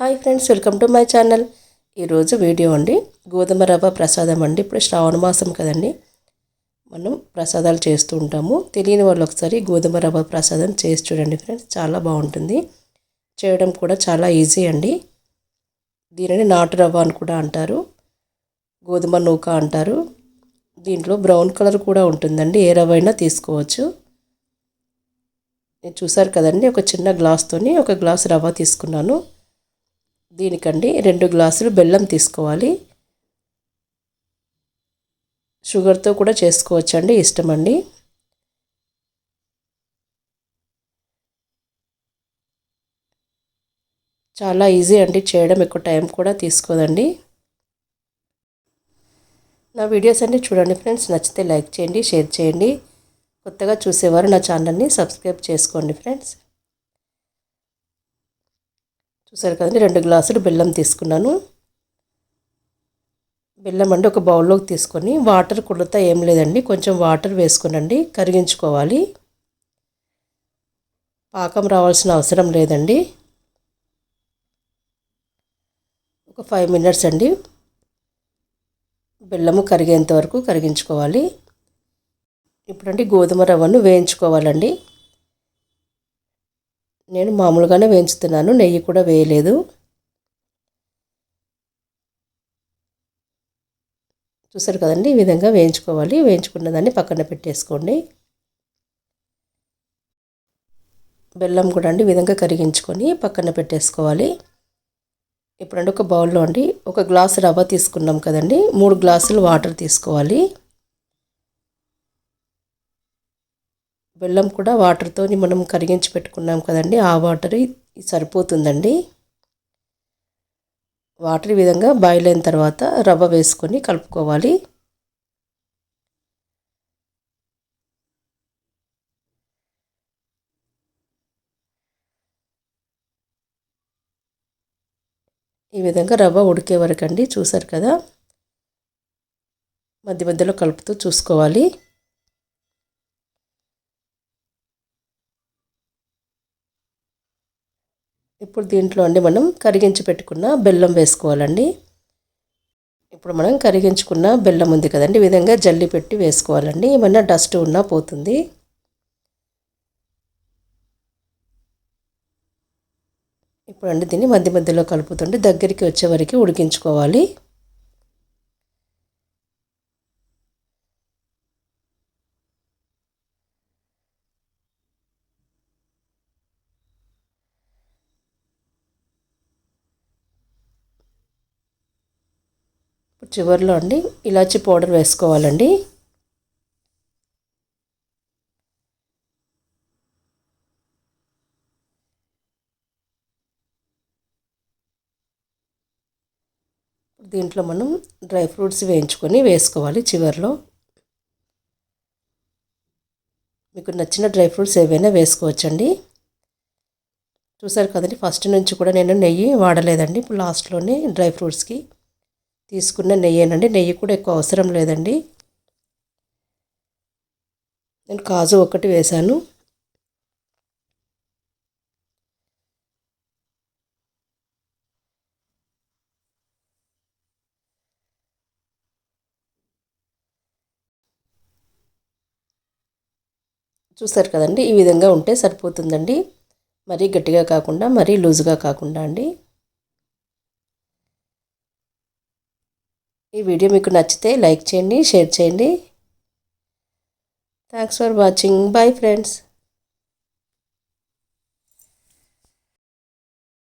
Hi friends welcome to my channel. ఈరోజు video అండి గోధుమ రవ్వ ప్రసాదం అండి. ఇప్పుడు శ్రావణ మాసం కదండి మనం ప్రసాదాలు చేస్తూ ఉంటాము. తెలియని వాళ్ళు ఒకసారి గోధుమ రవ్వ ప్రసాదం చేసి చూడండి ఫ్రెండ్స్ చాలా బాగుంటుంది. చేయడం కూడా చాలా ఈజీ అండి. దీనిని నాటు రవ్వ అని కూడా అంటారు గోధుమ నూక అంటారు. దీంట్లో బ్రౌన్ కలర్ కూడా ఉంటుందండి ఏ రవ్వ అయినా తీసుకోవచ్చు. నేను చూసారు కదండి ఒక చిన్న గ్లాస్తోని ఒక గ్లాస్ రవ్వ తీసుకున్నాను. దీనికండి రెండు గ్లాసులు బెల్లం తీసుకోవాలి. షుగర్తో కూడా చేసుకోవచ్చండి ఇష్టమండి. చాలా ఈజీ అండి చేయడం ఎక్కువ టైం కూడా తీసుకోదండి. నా వీడియోస్ అన్నీ చూడండి ఫ్రెండ్స్ నచ్చితే లైక్ చేయండి షేర్ చేయండి. కొత్తగా చూసేవారు నా ఛానల్ని సబ్స్క్రైబ్ చేసుకోండి ఫ్రెండ్స్. చూసారు కదండి రెండు గ్లాసులు బెల్లం తీసుకున్నాను. బెల్లం అండి ఒక బౌల్లోకి తీసుకొని వాటర్ కుడతా ఏం లేదండి కొంచెం వాటర్ వేసుకునండి కరిగించుకోవాలి. పాకం రావాల్సిన అవసరం లేదండి. ఒక ఫైవ్ మినిట్స్ అండి. బెల్లము కరిగేంత వరకు కరిగించుకోవాలి. ఇప్పుడండి గోధుమ రవ్వను వేయించుకోవాలండి. నేను మామూలుగానే వేయించుతున్నాను నెయ్యి కూడా వేయలేదు. చూసారు కదండి ఈ విధంగా వేయించుకోవాలి. వేయించుకున్న దాన్ని పక్కన పెట్టేసుకోండి. బెల్లం కూడా అండి ఈ విధంగా కరిగించుకొని పక్కన పెట్టేసుకోవాలి. ఇప్పుడండి ఒక బౌల్లో అండి ఒక గ్లాసు రవ్వ తీసుకున్నాం కదండి మూడు గ్లాసులు వాటర్ తీసుకోవాలి. బెల్లం కూడా వాటర్తో మనం కరిగించి పెట్టుకున్నాం కదండి. ఆ వాటర్ సరిపోతుందండి. వాటర్ ఈ విధంగా బాయిల్ అయిన తర్వాత రవ్వ వేసుకొని కలుపుకోవాలి. ఈ విధంగా రవ్వ ఉడికే వరకు అండి చూసారు కదా? మధ్య మధ్యలో కలుపుతూ చూసుకోవాలి. ఇప్పుడు దీంట్లో అండి మనం కరిగించి పెట్టుకున్న బెల్లం వేసుకోవాలండి. ఇప్పుడు మనం కరిగించుకున్న బెల్లం ఉంది కదండి ఈ విధంగా జల్లి పెట్టి వేసుకోవాలండి. ఏమన్నా డస్ట్ ఉన్నా పోతుంది. ఇప్పుడు అండి దీన్ని మధ్య మధ్యలో కలుపుతుంటే దగ్గరికి వచ్చే వరకు ఉడికించుకోవాలి. చివరిలో అండి. ఇలాచి పౌడర్ వేసుకోవాలండి. దీంట్లో మనం డ్రై ఫ్రూట్స్ వేయించుకొని వేసుకోవాలి చివరిలో. మీకు నచ్చిన డ్రై ఫ్రూట్స్ ఏవైనా వేసుకోవచ్చండి. చూసారు కదండి ఫస్ట్ నుంచి కూడా నేను నెయ్యి వాడలేదండి. ఇప్పుడు లాస్ట్లోనే డ్రై ఫ్రూట్స్కి తీసుకున్న నెయ్యేనండి. నెయ్యి కూడా ఎక్కువ అవసరం లేదండి. నేను కాజు ఒకటి వేశాను. చూసారు కదండి? ఈ విధంగా ఉంటే సరిపోతుందండి. మరీ గట్టిగా కాకుండా మరీ లూజుగా కాకుండా అండి. ఈ వీడియో మీకు నచ్చితే లైక్ చేయండి షేర్ చేయండి. Thanks for watching bye friends